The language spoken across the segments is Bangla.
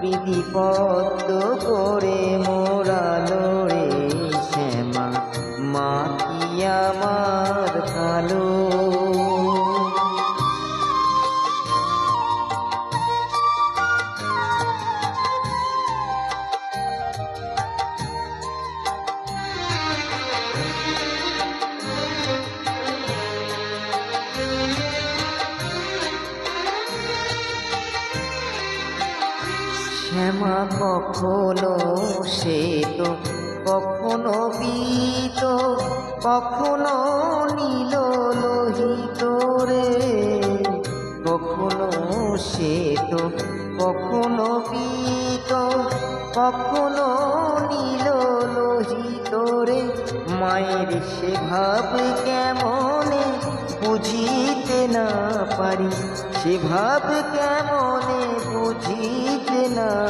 বিধিপদ্ম করে মোরা রে শ্যামা মা কি আমার কালো শ্যামা কখনো সে তো কখনো বীত, কখনো নীল লোহিত রে। কখনো সে তো কখনো বীত, কখনো নীল লোহিত রে। মায়ের সে ভাব কেমনে বুঝিতে না পারি? সে ভাব কেমনে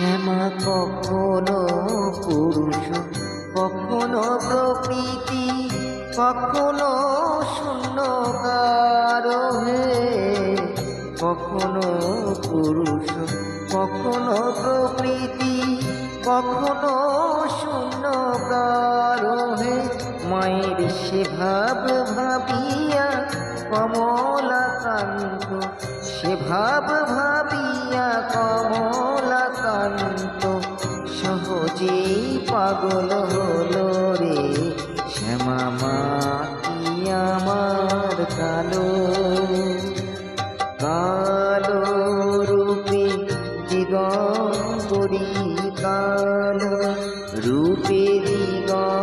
শ্যামা কখনো পুরুষ, কখনো প্রকৃতি, কখনো শূন্য কারও হে কখনো পুরুষ, কখনো প্রকৃতি, কখনো শূন্য কারও হে মায়ের সে ভাব ভাবিয়া কমলাকান্ত, সে ভাব ভাবিয়া কমলাকান্ত সহজেই পাগল হলো রে শ্যামা কি আমার কালো? কালো রূপে দিগম্বরী কালো, রূপে দিগম্বর